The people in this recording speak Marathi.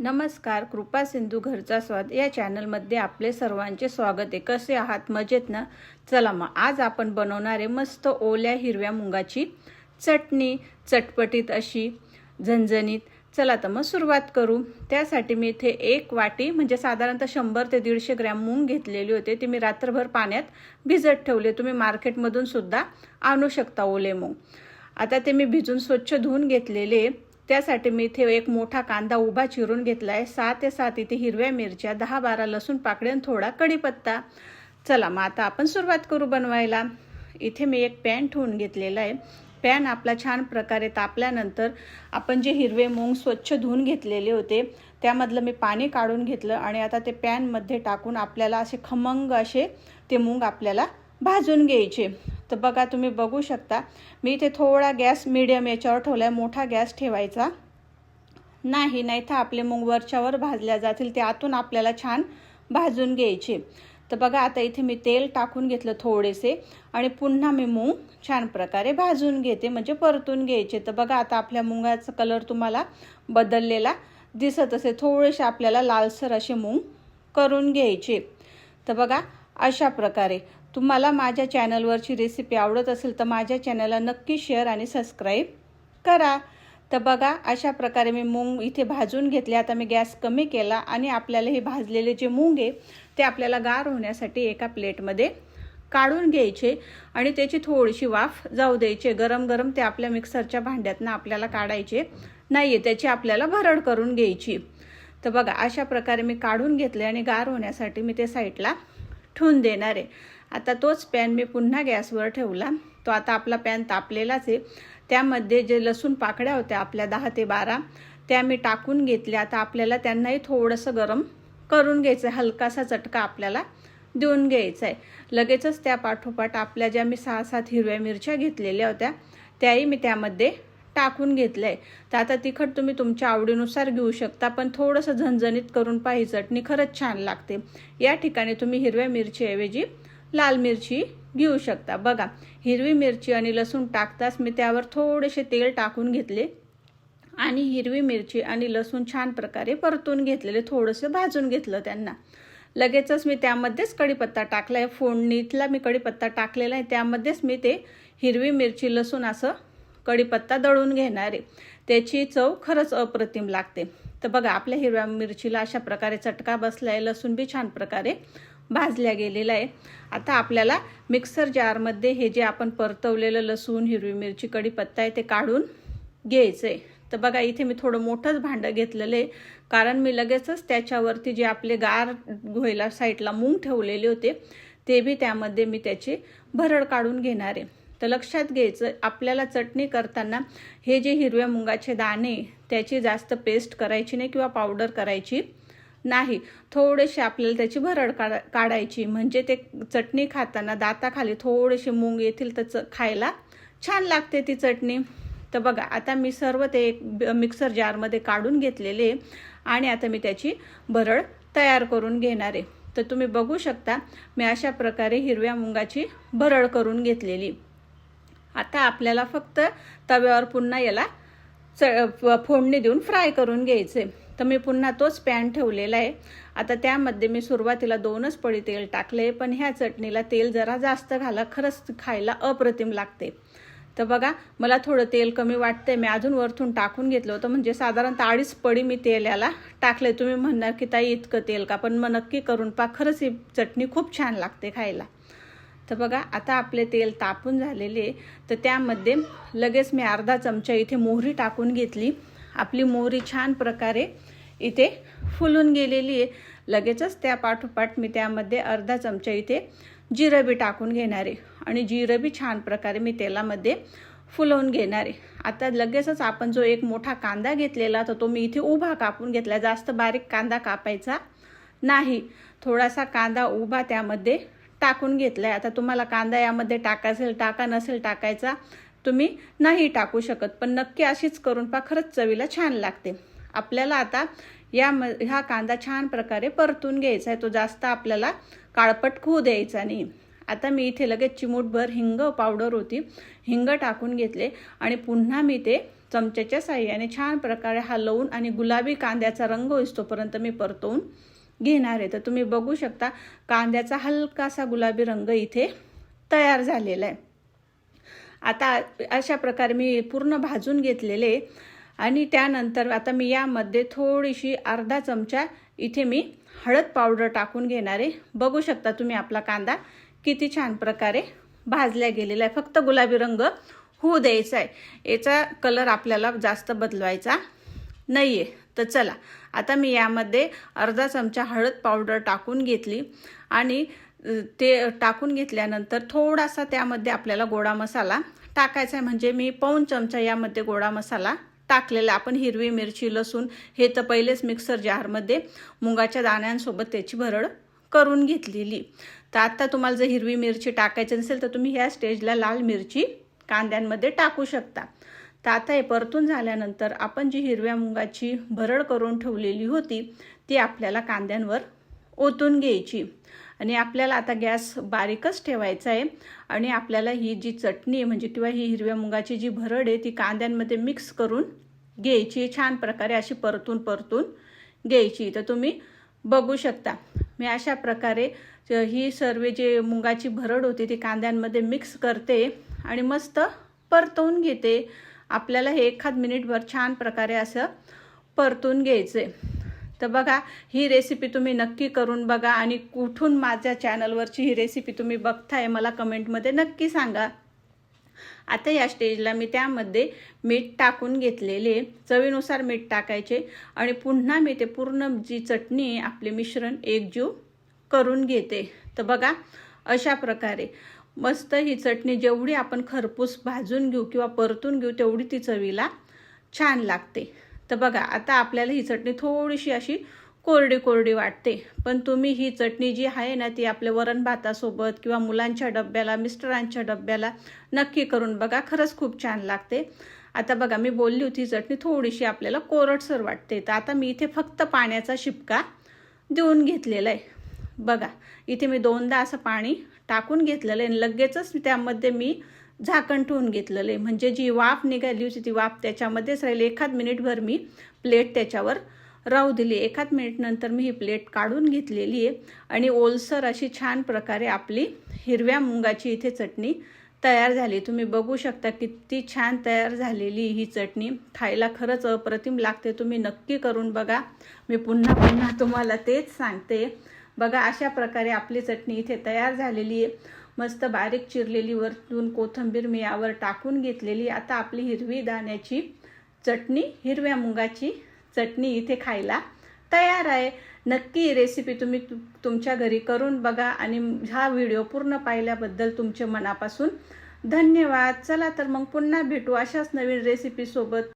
नमस्कार कृपा सिंधू घरचा स्वाद. या चॅनलमध्ये आपले सर्वांचे स्वागत आहे. कसे आहात? मजेत ना? चला मग आज आपण बनवणारे मस्त ओल्या हिरव्या मुंगाची चटणी चटपटीत अशी झणझणीत. चला तर मग सुरुवात करू. त्यासाठी मी इथे एक वाटी म्हणजे साधारणतः शंभर ते दीडशे ग्रॅम मूंग घेतलेले होते. ते मी रात्रभर पाण्यात भिजत ठेवले. तुम्ही मार्केटमधून सुद्धा आणू शकता ओले मूंग. आता ते मी भिजून स्वच्छ धुवून घेतलेले त्यासाठी मी इथे एक मोठा कांदा उभा चिरून घेतला आहे सहा ते सात इथे हिरव्या मिरच्या दहा बारा लसूण पाकळी आणि थोडा कढीपत्ता. चला मग आता आपण सुरुवात करू बनवायला. इथे मी एक पॅन ठेवून घेतलेला आहे. पॅन आपला छान प्रकारे तापल्यानंतर आपण जे हिरवे मूग स्वच्छ धुवून घेतलेले होते त्यामधलं मी पाणी काढून घेतलं आणि आता ते पॅनमध्ये टाकून आपल्याला असे खमंग असे ते मूग आपल्याला भाजून घ्यायचे. तर बघा तुम्ही बघू शकता. मी इथे थोडा गॅस मिडियम याच्यावर ठेवला आहे मोठा गॅस ठेवायचा नाही नाही तर आपले मूग वरच्यावर भाजल्या जातील. ते आतून आपल्याला छान भाजून घ्यायचे. तर बघा आता इथे मी तेल टाकून घेतलं थोडेसे आणि पुन्हा मी मूग छान प्रकारे भाजून घेते म्हणजे परतून घ्यायचे. तर बघा आता आपल्या मुंगाचा कलर तुम्हाला बदललेला दिसत असे थोडेसे आपल्याला लालसर असे मूग करून घ्यायचे. तर बघा अशा प्रकारे. तुम्हाला माझ्या चॅनलवरची रेसिपी आवडत असेल तर माझ्या चॅनलला नक्की शेअर आणि सबस्क्राईब करा. तर बघा अशा प्रकारे मी मूंग इथे भाजून घेतले. आता मी गॅस कमी केला आणि आपल्याला हे भाजलेले जे मूंग आहे ते आपल्याला गार होण्यासाठी एका प्लेटमध्ये काढून घ्यायचे आणि त्याची थोडीशी वाफ जाऊ द्यायचे. गरम गरम ते आपल्या मिक्सरच्या भांड्यातनं आपल्याला काढायचे नाही आहे त्याची आपल्याला भरड करून घ्यायची. तर बघा अशा प्रकारे मी काढून घेतले आणि गार होण्यासाठी मी ते साईडला ठेवून देणार आहे. आता तोच पॅन मी पुन्हा गॅसवर ठेवला. तो आता आपला पॅन तापलेलाच आहे. त्यामध्ये जे लसूण पाकड्या होत्या आपल्या दहा ते बारा त्या मी टाकून घेतल्या. आता आपल्याला त्यांनाही थोडंसं गरम करून घ्यायचं आहे हलकासा चटका आपल्याला देऊन घ्यायचा आहे लगेचच त्या पाठोपाठ आपल्या ज्या मी सहा सात हिरव्या मिरच्या घेतलेल्या होत्या त्याही मी त्यामध्ये टाकून घेतलं आहे तर आता तिखट तुम्ही तुमच्या आवडीनुसार घेऊ शकता पण थोडंसं झणझणीत करून पाहिजे. चटणी खरंच छान लागते. या ठिकाणी तुम्ही हिरव्या मिरचीऐवजी लाल मिरची घेऊ शकता. बघा हिरवी मिरची आणि लसूण टाकताच मी त्यावर थोडेसे तेल टाकून घेतले. आणि हिरवी मिरची आणि लसूण छान प्रकारे परतून घेतलेले थोडंसं भाजून घेतलं त्यांना. लगेचच मी त्यामध्येच कढीपत्ता टाकला आहे फोडणीतला मी कढीपत्ता टाकलेला आहे. त्यामध्येच मी ते हिरवी मिरची लसूण असं कढीपत्ता दळून घेणार आहे. त्याची चव खरंच अप्रतिम लागते. तर बघा आपल्या हिरव्या मिरचीला अशा प्रकारे चटका बसला आहे लसूण बी छान प्रकारे भाजल्या गेलेला आहे. आता आपल्याला मिक्सर जारमध्ये हे जे आपण परतवलेलं लसूण हिरवी मिरची कढीपत्ता आहे ते काढून घ्यायचं आहे तर बघा इथे मी थोडं मोठंच भांडं घेतलेलं आहे. कारण मी लगेचच त्याच्यावरती जे आपले गार घोयला साईडला मूंग ठेवलेले होते ते बी त्यामध्ये मी त्याची भरड काढून घेणार आहे. तर लक्षात घ्यायचं आपल्याला चटणी करताना हे जे हिरव्या मुंगाचे दाणे त्याची जास्त पेस्ट करायची नाही किंवा पावडर करायची नाही. थोडेसे आपल्याला त्याची भरड काढा काढायची. म्हणजे ते चटणी खाताना दाताखाली थोडेसे मूग येतील तर च खायला छान लागते ती चटणी. तर बघा आता मी सर्व ते एक मिक्सर जारमध्ये काढून घेतलेले आणि आता मी त्याची भरड तयार करून घेणार आहे. तर तुम्ही बघू शकता मी अशा प्रकारे हिरव्या मुंगाची भरड करून घेतलेली. आता आपल्याला फक्त तव्यावर पुन्हा याला च फोडणी देऊन फ्राय करून घ्यायचे. तर मी पुन्हा तोच पॅन ठेवलेला आहे. आता त्यामध्ये मी सुरुवातीला दोनच पडी तेल टाकले पण ह्या चटणीला तेल जरा जास्त घाला खरंच खायला अप्रतिम लागते. तर बघा मला थोडं तेल कमी वाटतंय. मी अजून वरतून टाकून घेतलं होतं. म्हणजे साधारणतः अडीच पडी मी तेल याला टाकले तुम्ही म्हणणार की ताई इतकं तेल का? पण मग नक्की करून पा खरंच ही चटणी खूप छान लागते खायला. तर बघा आता आपले तेल तापून झालेले तर त्यामध्ये लगेच मी अर्धा चमचा इथे मोहरी टाकून घेतली. आपली मोहरी छान प्रकारे इथे फुलून गेलेली आहे. लगेचच त्या पाठोपाठ मी त्यामध्ये अर्धा चमचा इथे जिरबी टाकून घेणार आहे. आणि जिरबी छान प्रकारे मी तेलामध्ये फुलवून घेणार आहे. आता लगेचच आपण जो एक मोठा कांदा घेतलेला तर तो मी इथे उभा कापून घेतला. जास्त बारीक कांदा कापायचा नाही. थोडासा कांदा उभा त्यामध्ये टाकून घेतलं आहे आता तुम्हाला कांदा यामध्ये टाका असेल टाका नसेल टाकायचा तुम्ही नाही टाकू शकत. पण नक्की अशीच करून पा खरंच चवीला छान लागते. आपल्याला आता या म हा कांदा छान प्रकारे परतून घ्यायचा आहे. तो जास्त आपल्याला काळपट होऊ द्यायचा नाही. आता मी इथे लगेच चिमूटभर हिंग पावडर होती हिंग टाकून घेतले आणि पुन्हा मी ते चमच्याच्या साह्याने छान प्रकारे हलवून आणि गुलाबी कांद्याचा रंग होईस्तोपर्यंत मी परतवून घेणार आहे. तर तुम्ही बघू शकता कांद्याचा हलकासा गुलाबी रंग इथे तयार झालेला आहे. आता अशा प्रकारे मी पूर्ण भाजून घेतलेले आणि त्यानंतर आता मी यामध्ये थोडीशी अर्धा चमचा इथे मी हळद पावडर टाकून घेणार आहे. बघू शकता तुम्ही आपला कांदा किती छान प्रकारे भाजल्या गेलेला आहे. फक्त गुलाबी रंग होऊ द्यायचा आहे. याचा कलर आपल्याला जास्त बदलवायचा नाही आहे तर चला आता मी यामध्ये अर्धा चमचा हळद पावडर टाकून घेतली आणि ते टाकून घेतल्यानंतर थोडासा त्यामध्ये आपल्याला गोडा मसाला टाकायचा आहे. म्हणजे मी पाऊन चमचा यामध्ये गोडा मसाला टाकलेला आपण हिरवी मिरची लसूण हे तर पहिलेच मिक्सर जारमध्ये मुगाच्या दाण्यांसोबत त्याची भरड करून घेतलेली. तर आत्ता तुम्हाला जर हिरवी मिरची टाकायची नसेल तर तुम्ही ह्या स्टेजला लाल मिरची कांद्यांमध्ये टाकू शकता. तर आता हे परतून झाल्यानंतर आपण जी हिरव्या मुगाची भरड करून ठेवलेली होती ती आपल्याला कांद्यांवर ओतून घ्यायची. आणि आपल्याला आता गॅस बारीकच ठेवायचा आहे आणि आपल्याला ही जी चटणी आहे म्हणजे किंवा ही हिरव्या मुगाची जी भरड आहे ती कांद्यांमध्ये मिक्स करून घ्यायची. छान प्रकारे अशी परतून परतून घ्यायची. तर तुम्ही बघू शकता. मी अशा प्रकारे ही सर्व जे मुगाची भरड होती ती कांद्यांमध्ये मिक्स करते आणि मस्त परतवून घेते. आपल्याला हे एखाद मिनिटभर छान प्रकारे असं परतून घ्यायचं आहे तर बघा ही रेसिपी तुम्ही नक्की करून बघा आणि कुठून माझ्या चॅनलवरची ही रेसिपी तुम्ही बघताय मला कमेंटमध्ये नक्की सांगा. आता या स्टेजला मी त्यामध्ये मीठ टाकून घेतलेले चवीनुसार मीठ टाकायचे आणि पुन्हा मी ते पूर्ण जी चटणी आपले मिश्रण एकजीव करून घेते. तर बघा अशा प्रकारे. मस्त ही चटणी जेवढी आपण खरपूस भाजून घेऊ किंवा परतून घेऊ तेवढी ती चवीला छान लागते. तर बघा आता आपल्याला ही चटणी थोडीशी अशी कोरडी कोरडी वाटते. पण तुम्ही ही चटणी जी आहे ना ती आपल्या वरण भातासोबत किंवा मुलांच्या डब्याला मिस्टरांच्या डब्याला नक्की करून बघा खरंच खूप छान लागते. आता बघा मी बोलली होती चटणी थोडीशी आपल्याला कोरडसर वाटते. तर आता मी इथे फक्त पाण्याचा शिपका देऊन घेतलेला आहे. बघा इथे मी दोनदा असं पाणी टाकून घेतलेलं आहे. लगेचच त्यामध्ये मी झाकण ठेवून घेतलेलं आहे. म्हणजे जी वाफ निघाली होती ती वाफ त्याच्यामध्येच राहिली. एखाद मिनिटभर मी प्लेट त्याच्यावर राहू दिली. एखाद मिनिटनंतर मी ही प्लेट काढून घेतलेली आहे. आणि ओलसर अशी छान प्रकारे आपली हिरव्या मुंगाची इथे चटणी तयार झाली. तुम्ही बघू शकता किती छान तयार झालेली ही चटणी. खायला खरंच अप्रतिम लागते. तुम्ही नक्की करून बघा. मी पुन्हा पुन्हा तुम्हाला तेच सांगते. बघा अशा प्रकारे आपली चटणी इथे तयार झालेली आहे. मस्त बारीक चिरलेली वरतून कोथंबीर मी यावर टाकून घेतलेली. आता आपली हिरवी दाण्याची चटणी हिरव्या मुगाची चटणी इथे खायला तयार आहे. नक्की रेसिपी तुम्ही तुमच्या घरी करून बघा आणि हा व्हिडिओ पूर्ण पाहिल्याबद्दल तुमचे मनापासून धन्यवाद. चला तर मग पुन्हा भेटू अशाच नवीन रेसिपीसोबत